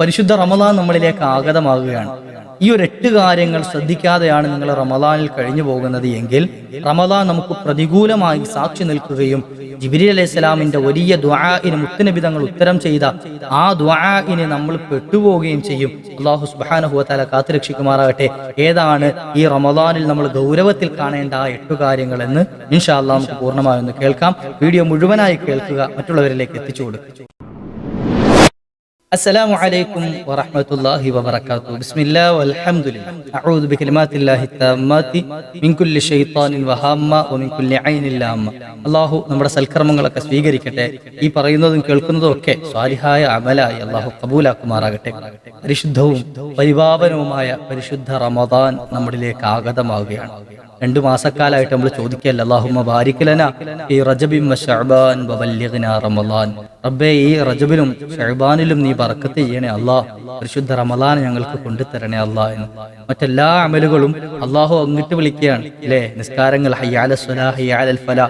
പരിശുദ്ധ റമദാൻ നമ്മളിലേക്ക് ആഗതമാകുകയാണ്. ഈ ഒരു എട്ട് കാര്യങ്ങൾ ശ്രദ്ധിക്കാതെയാണ് നിങ്ങൾ റമദാനിൽ കഴിഞ്ഞു പോകുന്നത് എങ്കിൽ റമദാൻ നമുക്ക് പ്രതികൂലമായി സാക്ഷി നിൽക്കുകയും ജിബിരി അലൈഹി സ്വലാമിന്റെ വലിയ ദ്വാഇന് മുത്തനബിതങ്ങൾ ഉത്തരം ചെയ്ത ആ ദ്വാഇന് നമ്മൾ പെട്ടുപോവുകയും ചെയ്യും. അള്ളാഹു സുബാനഹുവത്താല കാത്തുരക്ഷിക്കുമാറാകട്ടെ ഏതാണ് ഈ റമദാനിൽ നമ്മൾ ഗൗരവത്തിൽ കാണേണ്ട ആ എട്ടു കാര്യങ്ങൾ എന്ന് ഇൻഷാ അള്ളാഹ് നമുക്ക് പൂർണമായൊന്ന് കേൾക്കാം. വീഡിയോ മുഴുവനായി കേൾക്കുക. മറ്റുള്ളവരിലേക്ക് എത്തിച്ചു കൊടുക്കുക. السلام عليكم ورحمة الله وبركاته بسم الله والحمد لله أعوذ بكلمات الله التامات من كل شيطان وهامة ومن كل عين لامة അള്ളാഹു നമ്മുടെ സൽക്കർമ്മങ്ങളൊക്കെ സ്വീകരിക്കട്ടെ ഈ പറയുന്നതും കേൾക്കുന്നതും ഒക്കെ സ്വാലിഹായ അമലായി അള്ളാഹു കബൂലാക്കുമാറാകട്ടെ പരിശുദ്ധവും പരിപാവനവുമായ പരിശുദ്ധ റമദാൻ നമ്മളിലേക്ക് ആഗതമാവുകയാണ് രണ്ടു മാസക്കാലായിട്ട് നമ്മൾ ചോദിക്കല്ല അള്ളാഹുമ്മ ബാരിക്കലന ഈ റജബിം ഷഅബാൻ വബല്ലിഗ്നാ റമളാൻ റബ്ബേ ഈ റജബിലും ഷഹബാനിലും നീ ബർക്കത്ത് ചെയ്യണേ അല്ലാ. പരിശുദ്ധ റമലാൻ ഞങ്ങൾക്ക് കൊണ്ടുതരണേ അല്ലാ എന്ന്. മറ്റെല്ലാ അമലുകളും അള്ളാഹു അങ്ങിട്ട് വിളിക്കുകയാണ്. അല്ലേ നിസ്കാരങ്ങൾ ഹയ്യാല ഫല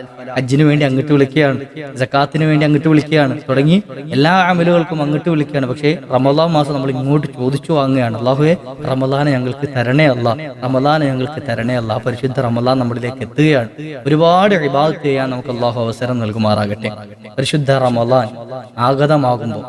വേണ്ടി അങ്ങോട്ട് വിളിക്കുകയാണ്. ജക്കാത്തിന് വേണ്ടി അങ്ങോട്ട് വിളിക്കുകയാണ്. തുടങ്ങി എല്ലാ അമലുകൾക്കും അങ്ങോട്ട് വിളിക്കുകയാണ്. പക്ഷേ റമലാൻ മാസം നമ്മൾ ഇങ്ങോട്ട് ചോദിച്ചു വാങ്ങുകയാണ്. അള്ളാഹുവെ റമലാനെ ഞങ്ങൾക്ക് തരണേ അല്ല. റമലാനെ ഞങ്ങൾക്ക് തരണേ അല്ല. പരിശുദ്ധ റമദാൻ നമ്മളിലേക്ക് എത്തുകയാണ്. ഒരുപാട് ഇബാദത്ത് ചെയ്യാൻ നമുക്ക് അള്ളാഹു അവസരം നൽകുമാറാകട്ടെ. പരിശുദ്ധ റമദാൻ ആഗതമാകുമ്പോൾ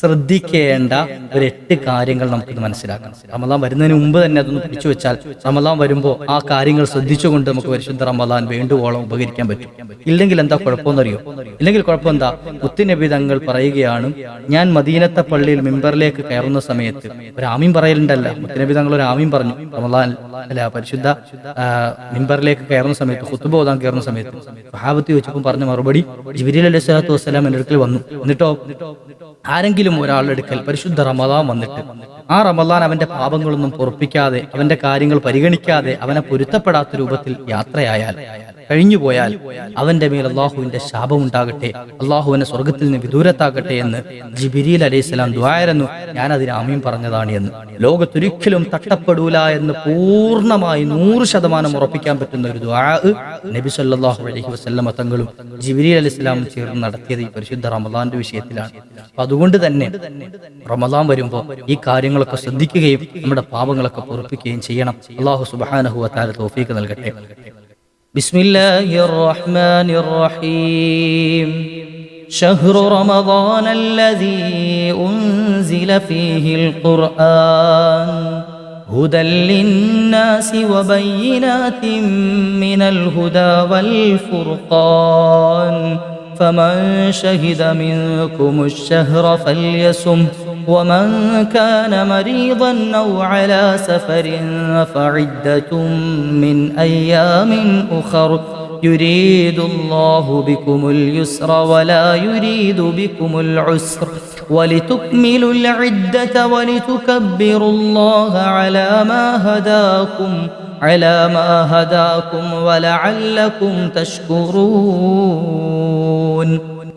ശ്രദ്ധിക്കേണ്ട ഒരു എട്ട് കാര്യങ്ങൾ നമുക്കിത് മനസ്സിലാക്കണം. റമദാൻ വരുന്നതിന് മുമ്പ് തന്നെ അതൊന്ന് പിടിച്ചു വെച്ചാൽ റമദാൻ വരുമ്പോൾ ആ കാര്യങ്ങൾ ശ്രദ്ധിച്ചുകൊണ്ട് നമുക്ക് പരിശുദ്ധ റമദാൻ വേണ്ടുവോളം ഉപകരിക്കാൻ പറ്റും. ഇല്ലെങ്കിൽ എന്താ കുഴപ്പമെന്നറിയോ? ഇല്ലെങ്കിൽ കുഴപ്പം എന്താ മുത്തുനബി തങ്ങൾ പറയുകയാണ് ഞാൻ മദീനത്തെ പള്ളിയിൽ മിമ്പറിലേക്ക് കയറുന്ന സമയത്ത് ഒരു ആമീൻ പറയലുണ്ടല്ല. മുത്തുനബി തങ്ങൾ ഒരു ആമീൻ പറഞ്ഞു റമദാൻ അല്ല പരിശുദ്ധ മെമ്പറിലേക്ക് കയറുന്ന സമയത്ത് ഹുത്തുബ ഓതാൻ കയറുന്ന സമയത്ത്. സഹാബത്തി വെച്ചപ്പോൾ പറഞ്ഞ മറുപടി ജിബിരി അലൈഹി സ്വലാത്തു വസ്സലാം എന്റെ അടുക്കൽ വന്നു. എന്നിട്ടോ? ആരെങ്കിലും ഒരാളുടെ അടുക്കൽ പരിശുദ്ധ റമദാൻ വന്നിട്ട് ആ റമദാൻ അവന്റെ പാപങ്ങളൊന്നും പൊറപ്പിക്കാതെ അവന്റെ കാര്യങ്ങൾ പരിഗണിക്കാതെ അവനെ പൊരുത്തപ്പെടാത്ത രൂപത്തിൽ യാത്രയായാൽ കഴിഞ്ഞുപോയാൽ അവന്റെ മേൽ അള്ളാഹുവിന്റെ ശാപമുണ്ടാകട്ടെ അള്ളാഹുവിനെ സ്വർഗത്തിൽ നിന്ന് വിദൂരത്താകട്ടെ എന്ന് ജിബിരിൽ അലൈഹിസ്സലാം ദ്വാരന്നു ഞാൻ അതിന് ആമീൻ പറഞ്ഞതാണ് എന്ന്. ലോകത്തൊരിക്കലും തട്ടപ്പെടൂല എന്ന് പൂർണമായി നൂറ് ശതമാനം ഉറപ്പിക്കാൻ പറ്റുന്ന ഒരു നബി സല്ലാഹു അലൈഹി വസല്ലമ തങ്ങളും ജിബിരി സ്വലാം ചേർന്ന് നടത്തിയത് ഈ പരിശുദ്ധ റമദാന്റെ വിഷയത്തിലാണ്. അപ്പൊ അതുകൊണ്ട് തന്നെ റമദാൻ വരുമ്പോൾ ഈ കാര്യങ്ങളൊക്കെ ശ്രദ്ധിക്കുകയും നമ്മുടെ പാപങ്ങളൊക്കെ പൊറപ്പിക്കുകയും ചെയ്യണം. അള്ളാഹു സുബ്ഹാനഹു വതആല തൗഫീഖ് നൽകട്ടെ. بسم الله الرحمن الرحيم. شهر رمضان الذي أنزل فيه القرآن. هدى للناس وبينات من الهدى والفرقان. فمن شهد منكم الشهر فليسم ومن كان مريضا أو على سفر فعدة من أيام أخر. يريد الله بكم اليسر ولا يريد بكم العسر. ولتكملوا العدة ولتكبروا الله على ما هداكم على ما هداكم ولعلكم تشكرون.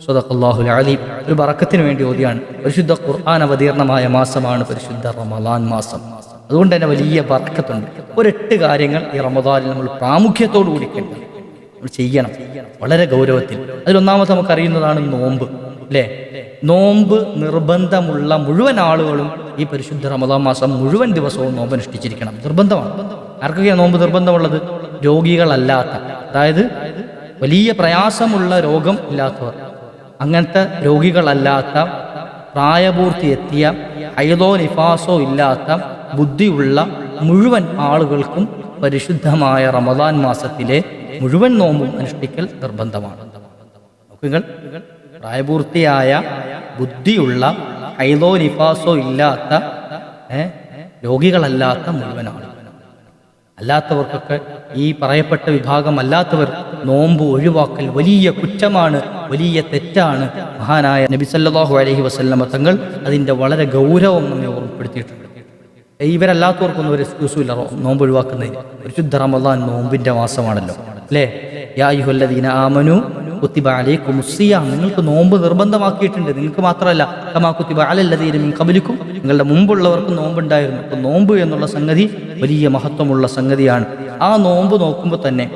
സ്വതക്കല്ലാഹുൽ അലീം. ഒരു ബറക്കത്തിന് വേണ്ടി ഓതിയാണ്. പരിശുദ്ധ ഖുർആൻ അവതീർണമായ മാസമാണ് പരിശുദ്ധ റമദാൻ മാസം. അതുകൊണ്ട് തന്നെ വലിയ ബറക്കത്തുണ്ട്. ഒരെട്ട് കാര്യങ്ങൾ ഈ റമദാനിൽ നമ്മൾ പ്രാമുഖ്യത്തോടു കൂടി നമ്മൾ ചെയ്യണം. വളരെ ഗൗരവത്തിൽ. അതിലൊന്നാമത് നമുക്കറിയുന്നതാണ് നോമ്പ്. അല്ലേ? നോമ്പ് നിർബന്ധമുള്ള മുഴുവൻ ആളുകളും ഈ പരിശുദ്ധ റമദാൻ മാസം മുഴുവൻ ദിവസവും നോമ്പ് അനുഷ്ഠിച്ചിരിക്കണം. നിർബന്ധമാണ്. ആർക്കൊക്കെയാണ് നോമ്പ് നിർബന്ധമുള്ളത്? രോഗികളല്ലാത്ത. അതായത് വലിയ പ്രയാസമുള്ള രോഗം ഇല്ലാത്തവർ. അങ്ങനത്തെ രോഗികളല്ലാത്ത പ്രായപൂർത്തി എത്തിയ ഹൈദോ നിഫാസോ ഇല്ലാത്ത ബുദ്ധിയുള്ള മുഴുവൻ ആളുകൾക്കും പരിശുദ്ധമായ റമദാൻ മാസത്തിലെ മുഴുവൻ നോമ്പും അനുഷ്ഠിക്കൽ നിർബന്ധമാണ്. നോക്കുകൾ പ്രായപൂർത്തിയായ ബുദ്ധിയുള്ള ഹൈദോ നിഫാസോ ഇല്ലാത്ത രോഗികളല്ലാത്ത മുഴുവൻ ആളുകൾ. അല്ലാത്തവർക്കൊക്കെ ഈ പറയപ്പെട്ട വിഭാഗം അല്ലാത്തവർ നോമ്പ് ഒഴിവാക്കൽ വലിയ കുറ്റമാണ് വലിയ തെറ്റാണ് മഹാനായ നബി സല്ലല്ലാഹു അലൈഹി വസല്ലമ തങ്ങൾ അതിന്റെ വളരെ ഗൗരവം നമ്മെ ഓർമ്മപ്പെടുത്തിയിട്ടുണ്ട്. ഇവരല്ലാത്തവർക്കൊന്നും ഒരു എക്സ്ക്യൂസും ഇല്ല. റോ- നോമ്പ് ഒഴിവാക്കുന്നതിന്. പരിശുദ്ധ റമദാൻ നോമ്പിന്റെ മാസമാണല്ലോ. അല്ലേ? യാ അയ്യുഹല്ലദീന ആമനു കുത്തിബ അലൈക്കും സിയാം. നിങ്ങൾക്ക് നോമ്പ് നിർബന്ധമാക്കിയിട്ടുണ്ട്. നിങ്ങൾക്ക് മാത്രമല്ല കമാ കുത്തിബ ഖബലിക്കും. നിങ്ങളുടെ മുമ്പുള്ളവർക്ക് നോമ്പുണ്ടായിരുന്നു. അപ്പം നോമ്പ് എന്നുള്ള സംഗതി വലിയ മഹത്വമുള്ള സംഗതിയാണ്. ആ നോമ്പ് നോക്കുമ്പോൾ തന്നെ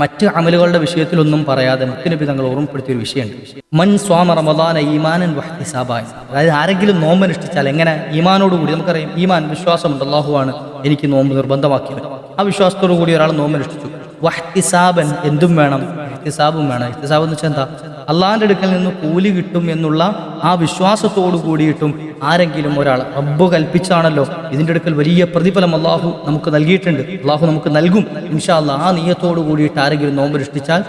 മറ്റ് അമലുകളുടെ വിഷയത്തിലൊന്നും പറയാതെ നബി തങ്ങൾ ഓർമ്മപ്പെടുത്തിയ ഒരു വിഷയമുണ്ട്. മൻ സ്വാമ റമദാന ഈമാനൻ അതായത് ആരെങ്കിലും നോമ്പ് അനുഷ്ഠിച്ചാൽ എങ്ങനെ ഈമാനോടുകൂടി നമുക്കറിയാം ഈമാൻ വിശ്വാസമുണ്ട് അള്ളാഹുവാണ് എനിക്ക് നോമ്പ് നിർബന്ധമാക്കിയത്. ആ വിശ്വാസത്തോടു കൂടി ഒരാൾ നോമ്പ് അനുഷ്ഠിച്ചു. വഹ്തിസാബൻ എന്തും വേണം ഇഹ്തിസാബും വേണം. ഇഹ്തിസാബ് എന്ന് വെച്ചാൽ എന്താ? അള്ളാഹിന്റെ അടുക്കൽ നിന്ന് കൂലി കിട്ടും എന്നുള്ള ആ വിശ്വാസത്തോടു കൂടിയിട്ടും ആരെങ്കിലും ഒരാൾ റബ്ബ് കൽപ്പിച്ചാണല്ലോ ഇതിന്റെ അടുക്കൽ വലിയ പ്രതിഫലം അള്ളാഹു നമുക്ക് നൽകിയിട്ടുണ്ട്. അള്ളാഹു നമുക്ക് നൽകും. ഇൻഷാ അല്ലാ ആ നീയത്തോടു കൂടിയിട്ട് ആരെങ്കിലും നോമ്പനുഷ്ഠിച്ചാൽ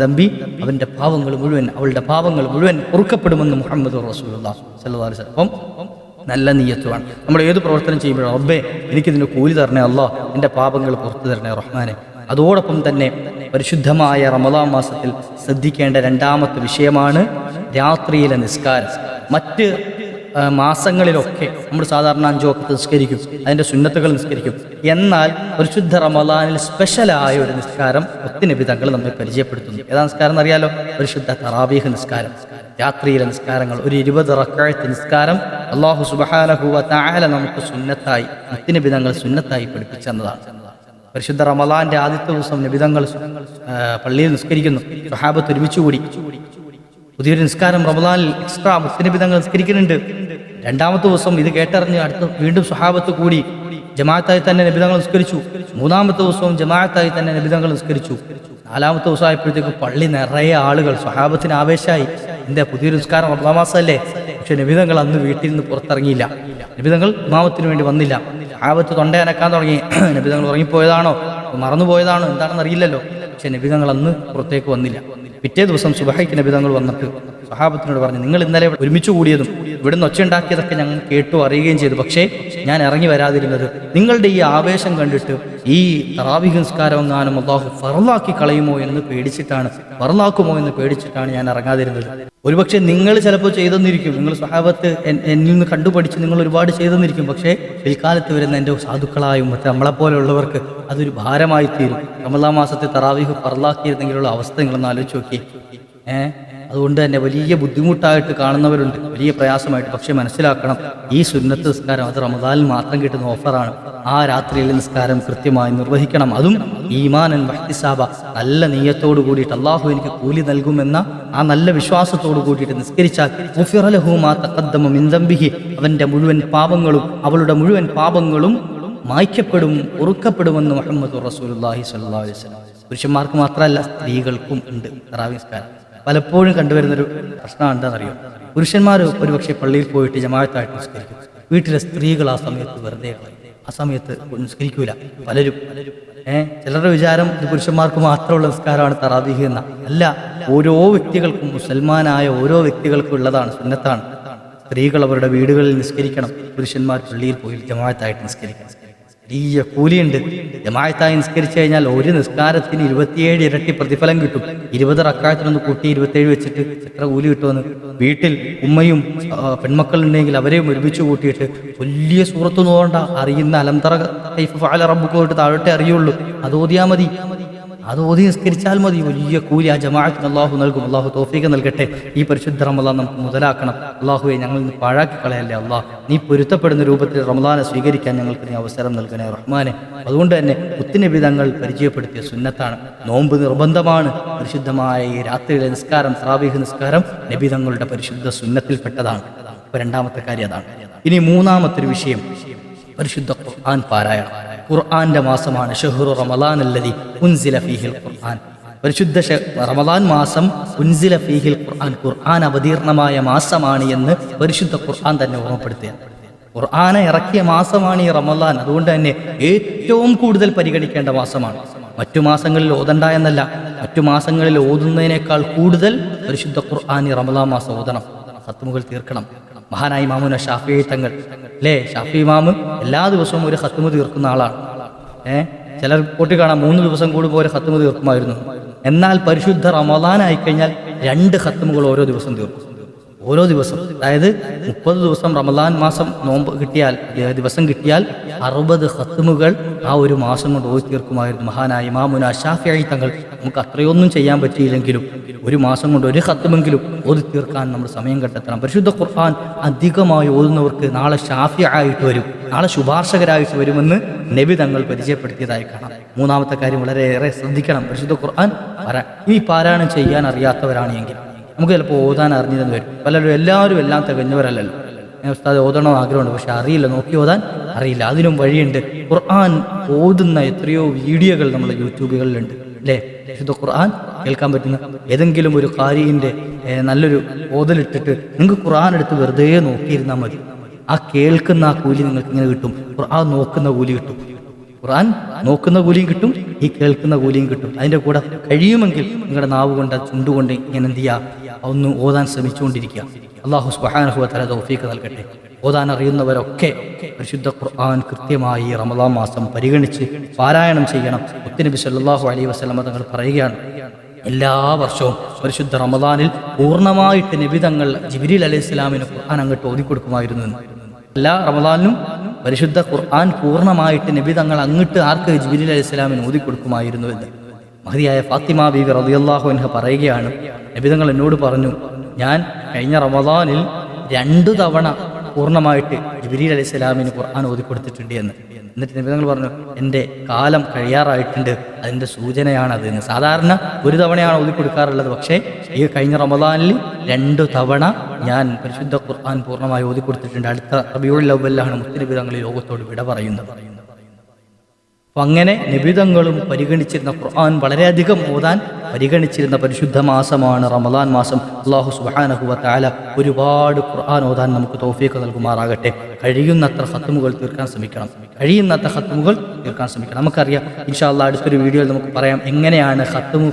തമ്പി അവന്റെ പാവങ്ങൾ മുഴുവൻ അവളുടെ പാവങ്ങൾ മുഴുവൻ പൊറുക്കപ്പെടുമെന്ന് മുഹമ്മദ് അപ്പം നല്ല നീയത്വമാണ് നമ്മൾ ഏത് പ്രവർത്തനം ചെയ്യുമ്പോഴും റബ്ബേ എനിക്കിതിന് കൂലി തരണേ അല്ലാ എന്റെ പാപങ്ങൾ പുറത്തു തരണേ റഹ്മാനെ. അതോടൊപ്പം തന്നെ പരിശുദ്ധമായ റമദാൻ മാസത്തിൽ ശ്രദ്ധിക്കേണ്ട രണ്ടാമത്തെ വിഷയമാണ് രാത്രിയിലെ നിസ്കാരം. മറ്റ് മാസങ്ങളിലൊക്കെ നമ്മൾ സാധാരണ അഞ്ചു നിസ്കരിക്കും അതിന്റെ സുന്നത്തുകൾ നിസ്കരിക്കും. എന്നാൽ പരിശുദ്ധ റമദാനിൽ സ്പെഷ്യലായ ഒരു നിസ്കാരം ഒത്തിനബി തങ്ങൾ നമ്മെ പരിചയപ്പെടുത്തുന്നു. ഏതാ നിസ്കാരം എന്നറിയാലോ? പരിശുദ്ധ തറാവീഹ് നിസ്കാരം. രാത്രിയിലെ നിസ്കാരങ്ങൾ ഒരു ഇരുപത് റക്കാഴത്ത് നിസ്കാരം അള്ളാഹു സുബഹാനഹുവ നമുക്ക് സുന്നത്തായി മുത്തിനബി തങ്ങൾ സുന്നത്തായി പഠിപ്പിച്ചെന്നതാണ് പരിശുദ്ധ റമലാന്റെ ആദ്യത്തെ ദിവസം നിബിതങ്ങൾ പള്ളിയിൽ നിസ്കരിക്കുന്നു. സഹാബത്ത് ഒരുമിച്ച് കൂടി പുതിയൊരു നിസ്കാരം റമലാനിൽ എക്സ്ട്രാ മുസ്ലിബിതങ്ങൾ നിസ്കരിക്കുന്നുണ്ട്. രണ്ടാമത്തെ ദിവസം ഇത് കേട്ടറിഞ്ഞ് അടുത്ത് വീണ്ടും സ്വഹാബത്ത് കൂടി ജമാഅത്തായി തന്നെ നിബിതങ്ങൾ നിസ്കരിച്ചു. മൂന്നാമത്തെ ദിവസവും ജമാഅത്തായി തന്നെ നിബിതങ്ങൾ നിസ്കരിച്ചു. നാലാമത്തെ ദിവസം ആയപ്പോഴത്തേക്ക് പള്ളി നിറയെ ആളുകൾ സ്വഹാബത്തിന് ആവേശമായി. എന്താ പുതിയൊരു നിസ്കാരം റമലാമാസല്ലേ പക്ഷെ നിബിതങ്ങൾ അന്ന് വീട്ടിൽ നിന്ന് പുറത്തിറങ്ങിയില്ല. നിബിതങ്ങൾ ഇമാമത്തിന് വേണ്ടി വന്നില്ല. ആപത്ത് തൊണ്ടയനക്കാൻ തുടങ്ങി. നബി തങ്ങൾ ഉറങ്ങിപ്പോയതാണോ മറന്നുപോയതാണോ. എന്താണെന്ന് അറിയില്ലല്ലോ പക്ഷെ നബിതങ്ങൾ അന്ന് പുറത്തേക്ക് വന്നില്ല. പിറ്റേ ദിവസം സുബഹയ്ക്ക് നബിതങ്ങൾ വന്നിട്ട് സഹാബത്തിനോട് പറഞ്ഞു നിങ്ങൾ ഇന്നലെ ഒരുമിച്ച് കൂടിയതും ഇവിടുന്ന് ഒച്ചയുണ്ടാക്കിയതൊക്കെ ഞങ്ങൾ കേട്ടു അറിയുകയും ചെയ്തു. പക്ഷേ ഞാൻ ഇറങ്ങി വരാതിരുന്നത് നിങ്ങളുടെ ഈ ആവേശം കണ്ടിട്ട് ഈ തറാവിഹ് നിസ്കാരം എങ്ങാനും അള്ളാഹു ഫറലാക്കി കളയുമോ എന്ന് പേടിച്ചിട്ടാണ് ഫറലാക്കുമോ എന്ന് പേടിച്ചിട്ടാണ് ഞാൻ ഇറങ്ങാതിരുന്നത്. ഒരുപക്ഷെ നിങ്ങൾ ചിലപ്പോൾ ചെയ്തെന്നിരിക്കും. നിങ്ങൾ സഹാബത്ത് എന്നിൽ നിന്ന് കണ്ടുപഠിച്ച് നിങ്ങൾ ഒരുപാട് ചെയ്തെന്നിരിക്കും. പക്ഷേ പിൽക്കാലത്ത് വരുന്ന എന്റെ സാധുക്കളായും മറ്റേ നമ്മളെപ്പോലുള്ളവർക്ക് അതൊരു ഭാരമായി തീരും റമദാ മാസത്തെ തറാവിഹ് ഫറലാക്കിയിരുന്നെങ്കിലുള്ള അവസ്ഥ നിങ്ങളൊന്ന് ആലോചിച്ച് നോക്കി ഏഹ് അതുകൊണ്ട് തന്നെ വലിയ ബുദ്ധിമുട്ടായിട്ട് കാണുന്നവരുണ്ട്. വലിയ പ്രയാസമായിട്ട് പക്ഷെ മനസ്സിലാക്കണം ഈ സുന്നത്ത് നിസ്കാരം അത് റമദാനിൽ മാത്രം കിട്ടുന്ന ഓഫറാണ്. ആ രാത്രിയിലെ നിസ്കാരം കൃത്യമായി നിർവഹിക്കണം. അതും ഈമാനൻ വഹ്തിസാബ നല്ല നീയത്തോട് കൂടിയിട്ട് അള്ളാഹു എനിക്ക് കൂലി നൽകുമെന്ന ആ നല്ല വിശ്വാസത്തോട് കൂടിയിട്ട് നിസ്കരിച്ചാൽ ഗുഫിറ ലഹു മാ തഖദ്ദമ മിൻ ദംബിഹി. അവന്റെ മുഴുവൻ പാപങ്ങളും അവളുടെ മുഴുവൻ പാപങ്ങളും മായ്ക്കപ്പെടും ഉറുക്കപ്പെടുമെന്ന് മുഹമ്മദ് റസൂലുള്ളാഹി സ്വല്ലല്ലാഹി വസല്ലം. പുരുഷന്മാർക്ക് മാത്രമല്ല സ്ത്രീകൾക്കും ഉണ്ട് നിസ്കാരം. പലപ്പോഴും കണ്ടുവരുന്നൊരു പ്രശ്നം എന്താണെന്നറിയോ പുരുഷന്മാർ ഒരുപക്ഷെ പള്ളിയിൽ പോയിട്ട് ജമാഅത്തായിട്ട് നിസ്കരിക്കും. വീട്ടിലെ സ്ത്രീകൾ ആ സമയത്ത് വെറുതെ ആ സമയത്ത് നിസ്കരിക്കൂല. പലരും. ഏഹ് ചിലരുടെ വിചാരം ഇത് പുരുഷന്മാർക്ക് മാത്രമുള്ള നിസ്കാരമാണ് തറാവീഹ് എന്ന. അല്ല ഓരോ വ്യക്തികൾക്കും മുസൽമാനായ ഓരോ വ്യക്തികൾക്കും ഉള്ളതാണ് സുന്നത്താണ്. സ്ത്രീകൾ അവരുടെ വീടുകളിൽ നിസ്കരിക്കണം. പുരുഷന്മാർ പള്ളിയിൽ പോയി ജമാഅത്തായിട്ട് നിസ്കരിക്കണം. വലിയ കൂലിയുണ്ട്. ജമായത്തായി നിസ്കരിച്ചു കഴിഞ്ഞാൽ ഒരു നിസ്കാരത്തിന് ഇരുപത്തിയേഴ് ഇരട്ടി പ്രതിഫലം കിട്ടും. ഇരുപത് റക്കായത്തിനൊന്ന് കൂട്ടി ഇരുപത്തേഴ് വെച്ചിട്ട് എത്ര കൂലി കിട്ടുമെന്ന്. വീട്ടിൽ ഉമ്മയും പെൺമക്കളുണ്ടെങ്കിൽ അവരെയും ഒരുമിച്ച് കൂട്ടിയിട്ട് വലിയ സൂറത്ത് നോണ്ട അറിയുന്ന അലംതറ റബ്ബുക്ക് പോയിട്ട് താഴോട്ടെ അറിയുള്ളൂ. അത് മതി. അത് ഓതി നിസ്കരിച്ചാൽ മതി. വലിയ കൂലി ആ ജമാഅത്തിന് അള്ളാഹു നൽകും. അള്ളാഹു തോഫീക്ക് നൽകട്ടെ. ഈ പരിശുദ്ധ റമദാൻ നമുക്ക് മുതലാക്കണം. അള്ളാഹുവെ ഞങ്ങൾ നിന്ന് പാഴാക്കി കളയല്ലേ അള്ളാഹ് നീ പൊരുത്തപ്പെടുന്ന രൂപത്തിൽ റമദാനെ സ്വീകരിക്കാൻ ഞങ്ങൾക്ക് നീ അവസരം നൽകണേ റഹ്മാനെ. അതുകൊണ്ട് തന്നെ മുത്തുനബി തങ്ങൾ പരിചയപ്പെടുത്തിയ സുന്നത്താണ്. നോമ്പ് നിർബന്ധമാണ്. പരിശുദ്ധമായ ഈ രാത്രിയിലെ നിസ്കാരം സാബിഹ് നിസ്കാരം നബിതങ്ങളുടെ പരിശുദ്ധ സുന്നത്തിൽപ്പെട്ടതാണ്. രണ്ടാമത്തെ കാര്യം അതാണ്. ഇനി മൂന്നാമത്തെ ഒരു വിഷയം. പരിശുദ്ധ ഖുർആൻ പാരായണം. ഖുർആന്റെ മാസമാണ്. ഷെഹ്റു റമലാൻ അല്ലതി ഉൻസില ഫീഹിൽ ഖുർആൻ. പരിശുദ്ധ റമദാൻ മാസം ഉൻസില ഫീഹിൽ ഖുർആൻ. ഖുർആൻ അവതീർണമായ മാസമാണ് എന്ന് പരിശുദ്ധ ഖുർആൻ തന്നെ ഓർമ്മപ്പെടുത്തുക ഖുർആനെ ഇറക്കിയ മാസമാണ് ഈ റമദാൻ അതുകൊണ്ട് തന്നെ ഏറ്റവും കൂടുതൽ പരിഗണിക്കേണ്ട മാസമാണ്. മറ്റു മാസങ്ങളിൽ ഓതണ്ട എന്നല്ല. മറ്റു മാസങ്ങളിൽ ഓതുന്നതിനേക്കാൾ കൂടുതൽ പരിശുദ്ധ ഖുർആൻ ഈ റമദാൻ മാസം ഓതണം. സത്മുകൾ തീർക്കണം. മഹാനായി മാമുന ഷാഫി തങ്ങൾ. അല്ലേ ഷാഫി മാമ് എല്ലാ ദിവസവും ഒരു ഹത്തുമ തീർക്കുന്ന ആളാണ്. ഏഹ് ചിലർ റിപ്പോർട്ടിൽ കാണാം മൂന്ന് ദിവസം കൂടുമ്പോൾ ഒരു ഹത്തുമ തീർക്കുമായിരുന്നു. എന്നാൽ പരിശുദ്ധ റമദാനായി കഴിഞ്ഞാൽ രണ്ട് ഹത്തുമുകൾ ഓരോ ദിവസം തീർക്കും. ഓരോ ദിവസം. അതായത് മുപ്പത് ദിവസം റമദാൻ മാസം നോമ്പ് കിട്ടിയാൽ ദിവസം കിട്ടിയാൽ അറുപത് ഹത്തുമുകൾ ആ ഒരു മാസം കൊണ്ട് ഓതി തീർക്കുമായിരുന്നു. മഹാനായ ഇമാമുന ഷാഫിയായി തങ്ങൾ. നമുക്ക് അത്രയൊന്നും ചെയ്യാൻ പറ്റിയില്ലെങ്കിലും ഒരു മാസം കൊണ്ട് ഒരു ഹത്തുമെങ്കിലും ഓതി തീർക്കാൻ നമ്മൾ സമയം കണ്ടെത്തണം. പരിശുദ്ധ ഖുർആൻ അധികമായി ഓതുന്നവർക്ക് നാളെ ഷാഫി ആയിട്ട് വരും. നാളെ ശുപാർശകരായിട്ട് വരുമെന്ന് നബി തങ്ങൾ പരിചയപ്പെടുത്തിയതായി കാണാം. മൂന്നാമത്തെ കാര്യം വളരെയേറെ ശ്രദ്ധിക്കണം. പരിശുദ്ധ ഖുർആൻ പാരാ ഈ പാരായണം ചെയ്യാൻ അറിയാത്തവരാണ് എങ്കിൽ. നമുക്ക് ചിലപ്പോൾ ഓതാൻ അറിഞ്ഞതെന്ന് വരും. പലരും എല്ലാവരും എല്ലാം തികഞ്ഞവരല്ലല്ലോ. ഞാൻ ഉസ്താദ് ഓതണം ആഗ്രഹമുണ്ട് പക്ഷെ അറിയില്ല. നോക്കി ഓതാൻ അറിയില്ല. അതിനും വഴിയുണ്ട്. ഖുർആൻ ഓതുന്ന എത്രയോ വീഡിയോകൾ നമ്മുടെ യൂട്യൂബുകളിലുണ്ട്. അല്ലേ? വിശുദ്ധ ഖുർആൻ കേൾക്കാൻ പറ്റുന്ന ഏതെങ്കിലും ഒരു കാര്യന്റെ നല്ലൊരു ഓതലിട്ടിട്ട് നിങ്ങൾക്ക് ഖുർആൻ എടുത്ത് വെറുതെ നോക്കിയിരുന്നാൽ മതി. ആ കേൾക്കുന്ന ആ കൂലി നിങ്ങൾക്ക് ഇങ്ങനെ കിട്ടും. ഖുർആൻ നോക്കുന്ന കൂലി കിട്ടും. ഖുർആൻ നോക്കുന്ന കൂലിയും കിട്ടും ഈ കേൾക്കുന്ന കൂലിയും കിട്ടും. അതിന്റെ കൂടെ കഴിയുമെങ്കിൽ നിങ്ങളുടെ നാവ് കൊണ്ട് ചുണ്ടുകൊണ്ട് ഇങ്ങനെ എന്ത് ചെയ്യുക ഒന്ന് ഓതാൻ ശ്രമിച്ചുകൊണ്ടിരിക്കുക. അള്ളാഹു സുബാനഹു തല തൗഫീക്ക് നൽകട്ടെ. ഓതാൻ അറിയുന്നവരൊക്കെ പരിശുദ്ധ ഖുർആൻ കൃത്യമായി റമദാൻ മാസം പരിഗണിച്ച് പാരായണം ചെയ്യണം. മുത്തനബി സല്ലല്ലാഹു അലൈഹി വസ്ലമ തങ്ങൾ പറയുകയാണ് എല്ലാ വർഷവും പരിശുദ്ധ റമദാനിൽ പൂർണമായിട്ട് നിബിതങ്ങൾ ജിബിരിൽ അലൈഹി ഇസ്ലാമിന് ഖുർആൻ അങ്ങോട്ട് ഓതിക്കൊടുക്കുമായിരുന്നു. എല്ലാ റമദാനിലും പരിശുദ്ധ ഖുർആൻ പൂർണമായിട്ട് നിബിതങ്ങൾ അങ്ങോട്ട് ആർക്ക് ജിബിരിൽ അലൈഹി ഇസ്ലാമിന് ഓതിക്കൊടുക്കുമായിരുന്നു എന്ന്. മഹതിയായ ഫാത്തിമ ബീവി റളിയല്ലാഹു അൻഹ പറയുകയാണ്. നബിതങ്ങൾ എന്നോട് പറഞ്ഞു ഞാൻ കഴിഞ്ഞ റമദാനിൽ രണ്ടു തവണ പൂർണമായിട്ട് ജിബിരിൽ അലൈഹി സ്വലാമിന് ഖുർആൻ ഓതിക്കൊടുത്തിട്ടുണ്ട് എന്ന്. എന്നിട്ട് നിബിതങ്ങൾ പറഞ്ഞു എന്റെ കാലം കഴിയാറായിട്ടുണ്ട്. അതിന്റെ സൂചനയാണ് എന്ന്. സാധാരണ ഒരു തവണയാണ് ഓതി കൊടുക്കാറുള്ളത് പക്ഷേ ഈ കഴിഞ്ഞ റമദാനിൽ രണ്ടു തവണ ഞാൻ പരിശുദ്ധ ഖുർആൻ പൂർണമായി ഓതിക്കൊടുത്തിട്ടുണ്ട്. അടുത്ത റബിയുൽ ലവ്വല്ലാണ് മുത്തുനിബിതങ്ങൾ ഈ ലോകത്തോട് വിട പറയുന്നത്. അങ്ങനെ നിബിതങ്ങളും പരിഗണിച്ചിരുന്ന ഖുർആൻ വളരെയധികം ഓതാൻ പരിഗണിച്ചിരുന്ന പരിശുദ്ധ മാസമാണ് റമദാൻ മാസം. അള്ളാഹു സുബാനഹുവ ഒരുപാട് ഖുർആൻ ഓതാൻ നമുക്ക് തോഫീക്ക് നൽകുമാറാകട്ടെ. കഴിയുന്നത്ര സത്തുമുകൾ തീർക്കാൻ ശ്രമിക്കണം. കഴിയുന്നത്ര ഹത്തുമുകൾ തീർക്കാൻ ശ്രമിക്കണം. നമുക്കറിയാം ഇൻഷാല്ല അടുത്തൊരു വീഡിയോയിൽ നമുക്ക് പറയാം എങ്ങനെയാണ് ഹത്തുമു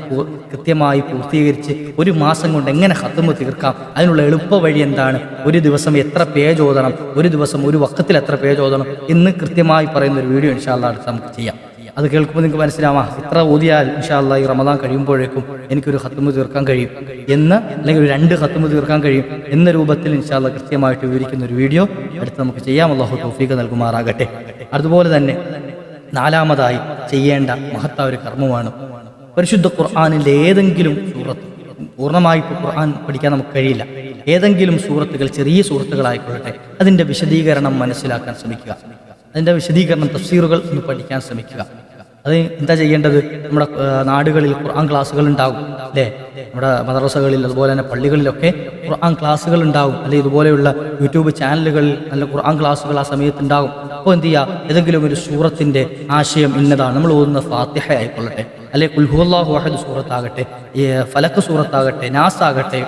കൃത്യമായി പൂർത്തീകരിച്ച് ഒരു മാസം കൊണ്ട് എങ്ങനെ ഹത്തുമു തീർക്കാം? അതിനുള്ള എളുപ്പ വഴി എന്താണ്? ഒരു ദിവസം എത്ര പേജ് ഓതണം? ഒരു ദിവസം ഒരു വക്കത്തിൽ എത്ര പേജ് ഓതണം? എന്ന് കൃത്യമായി പറയുന്ന ഒരു വീഡിയോ ഇൻഷാല്ല അടുത്ത് നമുക്ക് ചെയ്യാം. അത് കേൾക്കുമ്പോൾ നിങ്ങൾക്ക് മനസ്സിലാവാ. ഇത്ര ഓതിയാൽ ഇൻഷാ അള്ളാഹ് ഈ റമദാൻ കഴിയുമ്പോഴേക്കും എനിക്കൊരു ഹത്തുമ്പ് തീർക്കാൻ കഴിയും. എന്ന് അല്ലെങ്കിൽ ഒരു രണ്ട് ഹത്തുമ്പ് തീർക്കാൻ കഴിയും എന്ന രൂപത്തിൽ ഇൻഷാല്ല കൃത്യമായിട്ട് വിവരിക്കുന്ന ഒരു വീഡിയോ അടുത്ത് നമുക്ക് ചെയ്യാം. അള്ളാഹു തോഫീക്ക് നൽകുമാറാകട്ടെ. അതുപോലെ തന്നെ നാലാമതായി ചെയ്യേണ്ട മഹത്തായ ഒരു കർമ്മമാണ് പരിശുദ്ധ ഖുർആാനിന്റെ ഏതെങ്കിലും സൂറത്ത്. പൂർണമായിട്ട് ഖുർആൻ പഠിക്കാൻ നമുക്ക് കഴിയില്ല. ഏതെങ്കിലും സൂറത്തുകൾ ചെറിയ സൂറത്തുകളായിക്കൊള്ളട്ടെ. അതിന്റെ വിശദീകരണം മനസ്സിലാക്കാൻ ശ്രമിക്കുക. അതിന്റെ വിശദീകരണം തഫ്സീറുകൾ ഒന്ന് പഠിക്കാൻ ശ്രമിക്കുക. അത് എന്താ ചെയ്യേണ്ടത്? നമ്മുടെ നാടുകളിൽ ഖുർആൻ ക്ലാസ്സുകൾ ഉണ്ടാകും അല്ലേ? നമ്മുടെ മദ്രസകളിൽ അതുപോലെ തന്നെ പള്ളികളിലൊക്കെ ഖുർആൻ ക്ലാസ്സുകൾ ഉണ്ടാകും. അല്ലെങ്കിൽ ഇതുപോലെയുള്ള യൂട്യൂബ് ചാനലുകളിൽ നല്ല ഖുർആൻ ക്ലാസ്സുകൾ ആ സമയത്ത് ഉണ്ടാകും. അപ്പോൾ എന്ത് ചെയ്യുക? ഏതെങ്കിലും ഒരു സൂറത്തിന്റെ ആശയം ഇന്നതാണ്. നമ്മൾ ഓതുന്ന ഫാത്തിഹ ആയിക്കൊള്ളട്ടെ അല്ലെ കുൽഹുല്ലാഹു അഹദ് സൂറത്താകട്ടെ ഫലക്ക് സൂറത്താകട്ടെ നാസ് ആകട്ടെ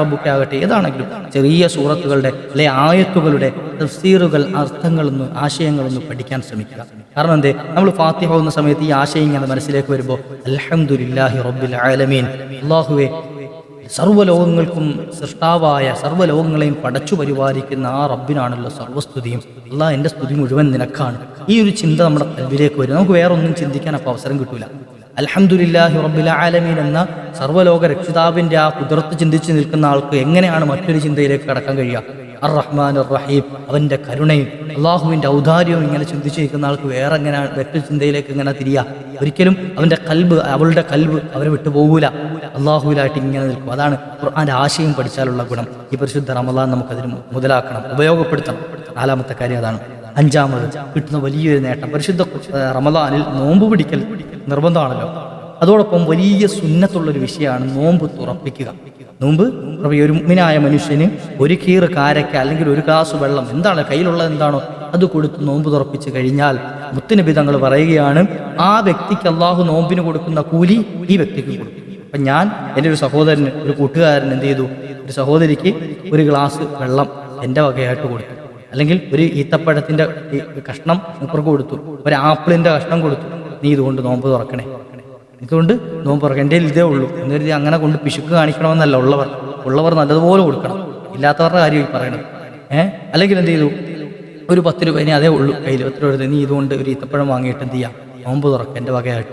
റബ്ബുക്കെ ആകട്ടെ ഏതാണെങ്കിലും ചെറിയ സൂറത്തുകളുടെ അല്ലെ ആയത്തുകളുടെ തഫ്സീറുകൾ അർത്ഥങ്ങളൊന്ന് ആശയങ്ങളൊന്ന് പഠിക്കാൻ ശ്രമിക്കുക. കാരണം എന്തേ? നമ്മൾ ഫാത്തിഹ പോകുന്ന സമയത്ത് ഈ ആശയം ഇങ്ങനെ മനസ്സിലേക്ക് വരുമ്പോൾ അൽഹംദുലില്ലാഹി റബ്ബിൽ ആലമീൻ. അള്ളാഹുവെ സർവലോകങ്ങൾക്കും സൃഷ്ടാവായ സർവലോകങ്ങളെയും പടച്ചു പരിപാലിക്കുന്ന ആ റബ്ബിനാണല്ലോ സർവസ്തുതിയും. അള്ളാഹ് എന്റെ സ്തുതി മുഴുവൻ നിനക്കാണ്. ഈ ഒരു ചിന്ത നമ്മുടെ കൽവിലേക്ക് വരും. നമുക്ക് വേറെ ഒന്നും ചിന്തിക്കാൻ അപ്പോൾ അവസരം കിട്ടൂല. അൽഹംദുലില്ലാഹി റബ്ബിൽ ആലമീൻ എന്ന സർവലോക രക്ഷിതാവിന്റെ ആ കുതിർത്ത് ചിന്തിച്ച് നിൽക്കുന്ന ആൾക്ക് എങ്ങനെയാണ് മറ്റൊരു ചിന്തയിലേക്ക് കടക്കാൻ കഴിയുക? അർ റഹ്മാൻ റഹീം അവന്റെ കരുണയും അള്ളാഹുവിന്റെ ഔദാര്യവും ഇങ്ങനെ ചിന്തിച്ചേക്കുന്ന ആൾക്ക് വേറെ എങ്ങനെ മറ്റു ചിന്തയിലേക്ക് ഇങ്ങനെ തിരിയുക ഒരിക്കലും അവന്റെ കൽബ് അവളുടെ കൽബ് അവരെ വിട്ടുപോകൂല അള്ളാഹുവിലായിട്ട് ഇങ്ങനെ നിൽക്കും. അതാണ് ഖുർആന്റെ ആശയം പഠിച്ചാലുള്ള ഗുണം. ഈ പരിശുദ്ധ റമദാൻ നമുക്കതിന് മുതലാക്കണം ഉപയോഗപ്പെടുത്തണം. നാലാമത്തെ കാര്യം അതാണ് അഞ്ചാമത് കിട്ടുന്ന വലിയൊരു നേട്ടം. പരിശുദ്ധ റമലാനിൽ നോമ്പ് പിടിക്കൽ നിർബന്ധമാണല്ലോ. അതോടൊപ്പം വലിയ സുന്നത്തുള്ളൊരു വിഷയമാണ് നോമ്പ് തുറപ്പിക്കുക. നോമ്പ് ഒരു മുഗ്മിനായ മനുഷ്യന് ഒരു കീറ് കാരക്ക അല്ലെങ്കിൽ ഒരു ഗ്ലാസ് വെള്ളം എന്താണ്? കയ്യിലുള്ളത് എന്താണോ അത് കൊടുത്ത് നോമ്പ് തുറപ്പിച്ച് കഴിഞ്ഞാൽ മുത്തുനബി തങ്ങൾ പറയുകയാണ് ആ വ്യക്തിക്ക് അള്ളാഹു നോമ്പിന് കൊടുക്കുന്ന കൂലി ഈ വ്യക്തിക്ക് കൊടുക്കും. അപ്പം ഞാൻ എന്റെ ഒരു സഹോദരന് ഒരു കൂട്ടുകാരൻ എന്ത് ചെയ്തു? ഒരു സഹോദരിക്ക് ഒരു ഗ്ലാസ് വെള്ളം എന്റെ വകയായിട്ട് കൊടുത്തു. അല്ലെങ്കിൽ ഒരു ഈത്തപ്പഴത്തിന്റെ കഷ്ണം മുപ്പർക്ക് കൊടുത്തു. ഒരു ആപ്പിളിന്റെ കഷ്ണം കൊടുത്തു. നീ ഇതുകൊണ്ട് നോമ്പ് തുറക്കണേ. ഇതുകൊണ്ട് നോമ്പ് തുറക്കണം എന്റെ ഇതേ ഉള്ളൂ. എന്നൊരു അങ്ങനെ കൊണ്ട് പിശുക്ക് കാണിക്കണമെന്നല്ല ഉള്ളവർ. ഉള്ളവർ നല്ലതുപോലെ കൊടുക്കണം. ഇല്ലാത്തവരുടെ കാര്യം പറയണം. ഏഹ് അല്ലെങ്കിൽ എന്ത് ചെയ്തു? ഒരു പത്ത് രൂപ ഇനി അതേ ഉള്ളൂ. കയ്യിൽ പത്ത് രൂപ നീ ഇതുകൊണ്ട് ഒരു ഈത്തപ്പഴം വാങ്ങിയിട്ട് എന്ത് ചെയ്യാം? നോമ്പ് തുറക്കും എന്റെ വകയായിട്ട്.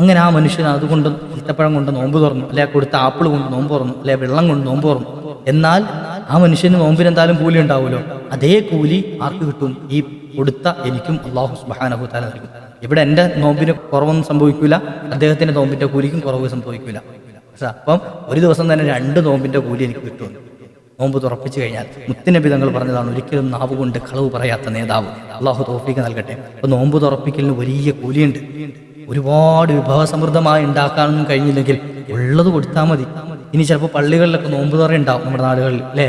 അങ്ങനെ ആ മനുഷ്യൻ അതുകൊണ്ട് ഈത്തപ്പഴം കൊണ്ട് നോമ്പ് തുറന്നു. അല്ലെ കൊടുത്ത ആപ്പിൾ കൊണ്ട് നോമ്പ് തുറന്നു. അല്ലെ വെള്ളം കൊണ്ട് നോമ്പ് തുറന്നു. എന്നാൽ ആ മനുഷ്യന് നോമ്പിന് എന്തായാലും കൂലി ഉണ്ടാവുമല്ലോ. അതേ കൂലി ആർക്ക് കിട്ടും? ഈ കൊടുത്ത എനിക്കും അള്ളാഹു സുബാനഹു താല നൽകും. ഇവിടെ എന്റെ നോമ്പിന് കുറവൊന്നും സംഭവിക്കില്ല അദ്ദേഹത്തിന്റെ നോമ്പിന്റെ കൂലിക്കും കുറവ് സംഭവിക്കില്ല പക്ഷേ അപ്പം ഒരു ദിവസം തന്നെ രണ്ട് നോമ്പിന്റെ കൂലി എനിക്ക് കിട്ടും. നോമ്പ് തുറപ്പിച്ചു കഴിഞ്ഞാൽ മുത്തിനബി തങ്ങൾ പറഞ്ഞതാണ് ഒരിക്കലും നാവ് കൊണ്ട് കളവ് പറയാത്ത നേതാവ്. അള്ളാഹു തോഫിക്ക് നൽകട്ടെ. അപ്പോൾ നോമ്പ് തുറപ്പിക്കലിന് വലിയ കൂലിയുണ്ട്. ഒരുപാട് വിഭവസമൃദ്ധമായി ഉണ്ടാക്കാനൊന്നും കഴിഞ്ഞില്ലെങ്കിൽ ഉള്ളത് കൊടുത്താൽ മതി. ഇനി ചിലപ്പോൾ പള്ളികളിലൊക്കെ നോമ്പ് തുറ ഉണ്ടാവും നമ്മുടെ നാടുകളിൽ അല്ലേ?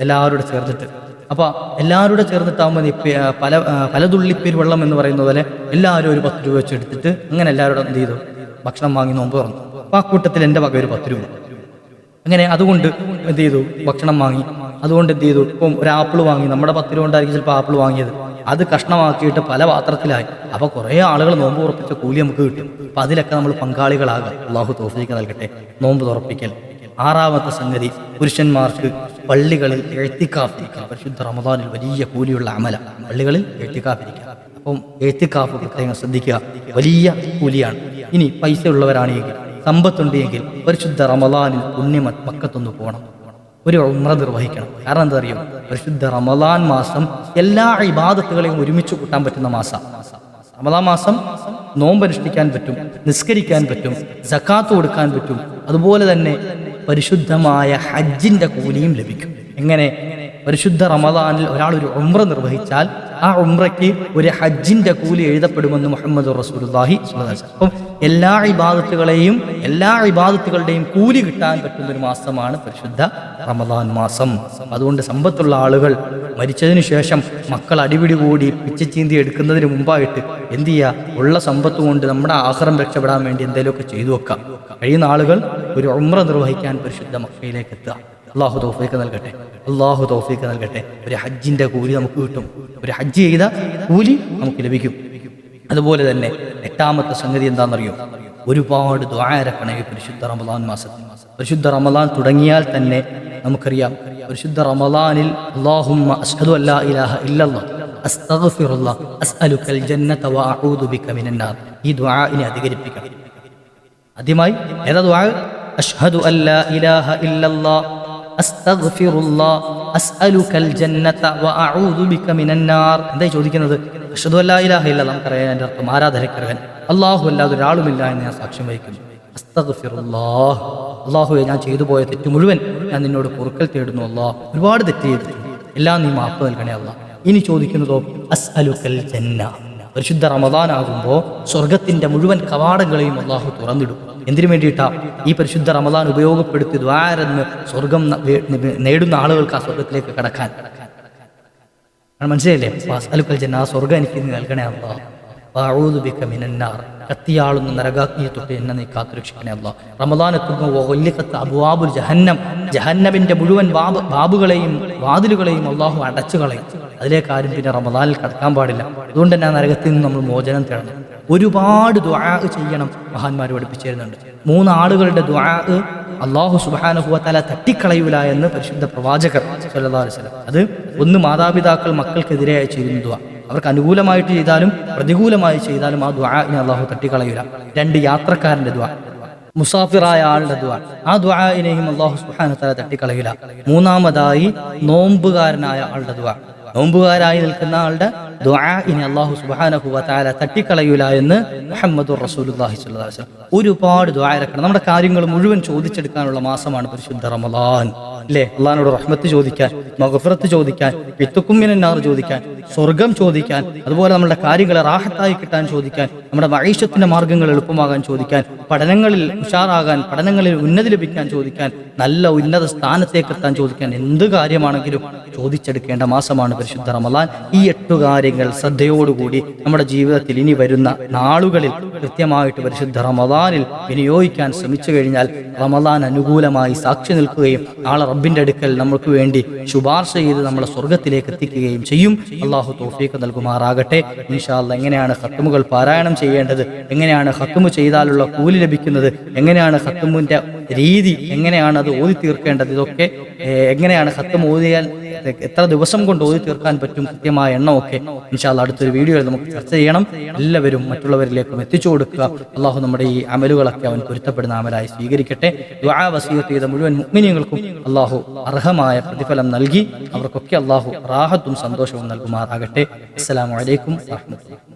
എല്ലാവരോടും ചേർന്നിട്ട്. അപ്പൊ എല്ലാവരുടെ ചേർന്നിട്ടാകുമ്പോൾ പല പല തുള്ളിപ്പേര് വെള്ളം എന്ന് പറയുന്ന പോലെ എല്ലാവരും ഒരു പത്ത് രൂപ വെച്ച് എടുത്തിട്ട് അങ്ങനെ എല്ലാവരോടും എന്ത് ചെയ്തു? ഭക്ഷണം വാങ്ങി നോമ്പ് തുറന്നു. അപ്പൊ ആ കൂട്ടത്തിൽ എന്റെ വക ഒരു പത്ത് രൂപ. അങ്ങനെ അതുകൊണ്ട് എന്ത് ചെയ്തു? ഭക്ഷണം വാങ്ങി. അതുകൊണ്ട് എന്ത് ചെയ്തു? ഇപ്പം ഒരു ആപ്പിൾ വാങ്ങി. നമ്മുടെ പത്ത് രൂപ കൊണ്ടായിരിക്കും ചിലപ്പോൾ ആപ്പിൾ വാങ്ങിയത്. അത് കഷ്ണമാക്കിയിട്ട് പല പാത്രത്തിലായി. അപ്പൊ കുറേ ആളുകൾ നോമ്പ് ഉറപ്പിച്ച കൂലി നമുക്ക് കിട്ടും. അപ്പൊ അതിലൊക്കെ നമ്മൾ പങ്കാളികളാകാം. അള്ളാഹു തോഫിക്ക് നൽകട്ടെ. നോമ്പ് തുറപ്പിക്കൽ. ആറാമത്തെ സംഗതി. പുരുഷന്മാർക്ക് പള്ളികളിൽ എഴുത്തിക്കാഫിരിക്കുക. പരിശുദ്ധ റമദാനിൽ വലിയ കൂലിയുള്ള അമല. പള്ളികളിൽ എഴുത്തിക്കാഫിരിക്കുക. അപ്പം എഴുത്തിക്കാഫ് പ്രത്യേകം ശ്രദ്ധിക്കുക. വലിയ കൂലിയാണ്. ഇനി പൈസ ഉള്ളവരാണെങ്കിൽ സമ്പത്തുണ്ടെങ്കിൽ പരിശുദ്ധ റമദാനിൽ പുണ്യമ പക്കത്തൊന്ന് പോകണം ഒരു ഉമ്ര നിർവഹിക്കണം. കാരണം എന്താ അറിയോ? പരിശുദ്ധ റമദാൻ മാസം എല്ലാ ഇബാദത്തുകളെയും ഒരുമിച്ച് കൂട്ടാൻ പറ്റുന്ന മാസം. റമദാൻ മാസം നോമ്പനുഷ്ഠിക്കാൻ പറ്റും നിസ്കരിക്കാൻ പറ്റും സക്കാത്ത് കൊടുക്കാൻ പറ്റും. അതുപോലെ തന്നെ പരിശുദ്ധമായ ഹജ്ജിന്റെ കൂലിയും ലഭിക്കും. എങ്ങനെ? പരിശുദ്ധ റമദാനിൽ ഒരാൾ ഒരു ഉമ്ര നിർവഹിച്ചാൽ ആ ഉമ്രയ്ക്ക് ഒരു ഹജ്ജിന്റെ കൂലി എഴുതപ്പെടുമെന്ന് മുഹമ്മദ് വസല്ലം. അപ്പം എല്ലാ ഇബാദത്തുകളെയും എല്ലാ ഇബാദത്തുകളുടെയും കൂലി കിട്ടാൻ പറ്റുന്ന ഒരു മാസമാണ് പരിശുദ്ധ റമദാൻ മാസം. അതുകൊണ്ട് സമ്പത്തുള്ള ആളുകൾ മരിച്ചതിനു ശേഷം മക്കൾ അടിപിടി കൂടി പിച്ചച്ചീന്തി എടുക്കുന്നതിന് മുമ്പായിട്ട് എന്ത് ചെയ്യുക? ഉള്ള സമ്പത്ത് കൊണ്ട് നമ്മുടെ ആഹാരം രക്ഷപ്പെടാൻ വേണ്ടി എന്തെങ്കിലുമൊക്കെ ചെയ്തു വെക്കാം കഴിയുന്ന ആളുകൾ ഒരു ഉമ്ര നിർവഹിക്കാൻ പരിശുദ്ധ മക്കയിലേക്ക് എത്തുക. അള്ളാഹു തോഫീക്ക് നൽകട്ടെ. അള്ളാഹു തോഫീക്ക് നൽകട്ടെ. ഒരു ഹജ്ജിന്റെ കൂലി നമുക്ക് കിട്ടും. ഒരു ഹജ്ജ് ചെയ്ത കൂലി നമുക്ക് ലഭിക്കും. അതുപോലെ തന്നെ എട്ടാമത്തെ സംഗതി എന്താണെന്നറിയോ? ഒരുപാട് ദ്വാരക്കണേ പരിശുദ്ധ റമദാൻ മാസത്തിൽ. പരിശുദ്ധ റമദാൻ തുടങ്ങിയാൽ തന്നെ നമുക്കറിയാം. പരിശുദ്ധ റമദാനിൽ അല്ലാഹുമ്മ അഷ്ഹദു അല്ലാ ഇലാഹ അസ്അലുക്കൽ ജന്നത വഅഊദു ബിക ഈ ദുആഇനെ അധികരിപ്പിക്കണം. ആദ്യമായി ദുആ? അഷ്ഹദു ജന്നത ബിക എന്തായി ചോദിക്കുന്നത്? അഷ്ഹദു നമുക്കറിയാം അർത്ഥം അല്ലാഹു അല്ലാതെ ഒരാളുമില്ല എന്ന് ഞാൻ സാക്ഷ്യം വഹിക്കുന്നു. അസ്തഗ്ഫിറുല്ലാഹ് അല്ലാഹുവേ ഞാൻ ചെയ്തു പോയ തെറ്റ് മുഴുവൻ ഞാൻ നിന്നോട് പൊറുക്കൽ തേടുന്നു അല്ലാഹ്. ഒരുപാട് തെറ്റ് ചെയ്തിട്ടുണ്ട്. എല്ലാം നീ മാപ്പ് നൽകണേ അല്ലാഹ്. ഇനി ചോദിക്കുന്നതോ? അസ്അലുക്കൽ ജന്ന. പരിശുദ്ധ റമദാനാകുമ്പോൾ സ്വർഗത്തിന്റെ മുഴുവൻ കവാടങ്ങളെയും അള്ളാഹു തുറന്നിടും. എന്തിനു വേണ്ടിയിട്ടാ? ഈ പരിശുദ്ധ റമദാൻ ഉപയോഗപ്പെടുത്തി ദ്വാരെന്ന് സ്വർഗം നേടുന്ന ആളുകൾക്ക് ആ സ്വർഗത്തിലേക്ക് കടക്കാൻ. മനസ്സിലല്ലേ അലുക്കൽ ജന്ന ആ സ്വർഗം എനിക്ക് നൽകണേ വഅഊദു ബിക മിനന്നാർ കത്തിയാളുന്ന നരകാഗ്നിയെ തൊട്ട് എന്നെ നീ കാത്തുരക്ഷിക്കണേ അല്ല റമദാൻ എത്തുമ്പോൾ വല്ലിക്കത്ത് അബുവാബുൽ ജഹന്നം. ജഹന്നമിന്റെ മുഴുവൻ ബാബ് ബാബുകളെയും വാതിലുകളെയും അള്ളാഹു അടച്ചു കളയും അതിലേക്ക് ആരും പിന്നെ റമദാനിൽ കടക്കാൻ പാടില്ല. അതുകൊണ്ട് തന്നെ ആ നരകത്തിൽ നിന്ന് നമ്മൾ മോചനം തേടണം. ഒരുപാട് ദ്വാ ചെയ്യണം മഹാന്മാർ പഠിപ്പിച്ചിരുന്നുണ്ട്. മൂന്ന് ആളുകളുടെ ദ്വാ അള്ളാഹു സുബാനുഭവത്താല തട്ടിക്കളയൂല എന്ന് പരിശുദ്ധ പ്രവാചകർ വസല്ലം അത് ഒന്ന് മാതാപിതാക്കൾ മക്കൾക്കെതിരെ ചെയ്യുന്ന ദ്വാ അവർക്ക് അനുകൂലമായിട്ട് ചെയ്താലും പ്രതികൂലമായി ചെയ്താലും ആ ദുആഇനെ അള്ളാഹു തട്ടിക്കളയൂല. രണ്ട് യാത്രക്കാരന്റെ ദ്വാ മുസാഫിറായ ആളുടെ ദ്വാ ആ ദുആഇനെയും അള്ളാഹു സുബ്ഹാനഹു തആല തട്ടിക്കളയൂല. മൂന്നാമതായി നോമ്പുകാരനായ ആളുടെ ദുആ. നോമ്പുകാരായി നിൽക്കുന്ന ആളുടെ ദുആ അള്ളാഹു സുബ്ഹാനഹു വതആല തട്ടിക്കളയൂല എന്ന് മുഹമ്മദ് ഒരുപാട് ദുആ നമ്മുടെ കാര്യങ്ങൾ മുഴുവൻ ചോദിച്ചെടുക്കാനുള്ള മാസമാണ് പരിശുദ്ധ റമദാൻ. അല്ലേ? അള്ളഹാനോട് റഹ്മത്ത് ചോദിക്കാൻ മഹഫറത്ത് ചോദിക്കാൻ വിത്തുക്കുമ്മിനാർ ചോദിക്കാൻ സ്വർഗം ചോദിക്കാൻ അതുപോലെ നമ്മുടെ കാര്യങ്ങളെ റാഹത്തായി കിട്ടാൻ ചോദിക്കാൻ നമ്മുടെ മഹീഷത്തിന്റെ മാർഗങ്ങൾ എളുപ്പമാകാൻ ചോദിക്കാൻ പഠനങ്ങളിൽ ഉഷാറാകാൻ പഠനങ്ങളിൽ ഉന്നതി ലഭിക്കാൻ ചോദിക്കാൻ നല്ല ഉന്നത സ്ഥാനത്തേക്ക് എത്താൻ ചോദിക്കാൻ എന്ത് കാര്യമാണെങ്കിലും ചോദിച്ചെടുക്കേണ്ട മാസമാണ് പരിശുദ്ധ റമദാൻ. ഈ എട്ടു കാര്യങ്ങൾ ശ്രദ്ധയോടുകൂടി നമ്മുടെ ജീവിതത്തിൽ ഇനി വരുന്ന നാളുകളിൽ കൃത്യമായിട്ട് പരിശുദ്ധ റമദാനിൽ വിനിയോഗിക്കാൻ ശ്രമിച്ചു കഴിഞ്ഞാൽ റമദാൻ അനുകൂലമായി സാക്ഷി നിൽക്കുകയും നാളെ റബ്ബിന്റെ അടുക്കൽ നമുക്ക് വേണ്ടി ശുപാർശ ചെയ്ത് നമ്മളെ സ്വർഗത്തിലേക്ക് എത്തിക്കുകയും ചെയ്യും. അള്ളാഹു തോഫീക്ക് നൽകുമാറാകട്ടെ. ഇൻഷാല്ല എങ്ങനെയാണ് ഹത്തുമുകൾ പാരായണം ചെയ്യേണ്ടത്? എങ്ങനെയാണ് ഹത്തുമു ചെയ്താലുള്ള കൂലി ലഭിക്കുന്നത്? എങ്ങനെയാണ് ഹത്തുമിന്റെ രീതി എങ്ങനെയാണ് അത് ഓതി തീർക്കേണ്ടത് ഇതൊക്കെ എങ്ങനെയാണ് ഹത്തം ഓതിയാൽ എത്ര ദിവസം കൊണ്ട് ഓതി തീർക്കാൻ പറ്റും? കൃത്യമായ എണ്ണമൊക്കെ ഇൻഷാല്ല അടുത്തൊരു വീഡിയോയിൽ നമുക്ക് ചർച്ച ചെയ്യണം. എല്ലാവരും മറ്റുള്ളവരിലേക്കും എത്തിച്ചു കൊടുക്കുക. അള്ളാഹു നമ്മുടെ ഈ അമലുകളൊക്കെ അവൻ പൊരുത്തപ്പെടുന്ന അമലായി സ്വീകരിക്കട്ടെ. ചെയ്ത മുഴുവൻ മുഗ്മിനികൾക്കും അള്ളാഹു അർഹമായ പ്രതിഫലം നൽകി. അവർക്കൊക്കെ അള്ളാഹു റാഹത്തും സന്തോഷവും നൽകുമാറാകട്ടെ. അസ്സലാമു അലൈക്കും വാഹമത്തുള്ള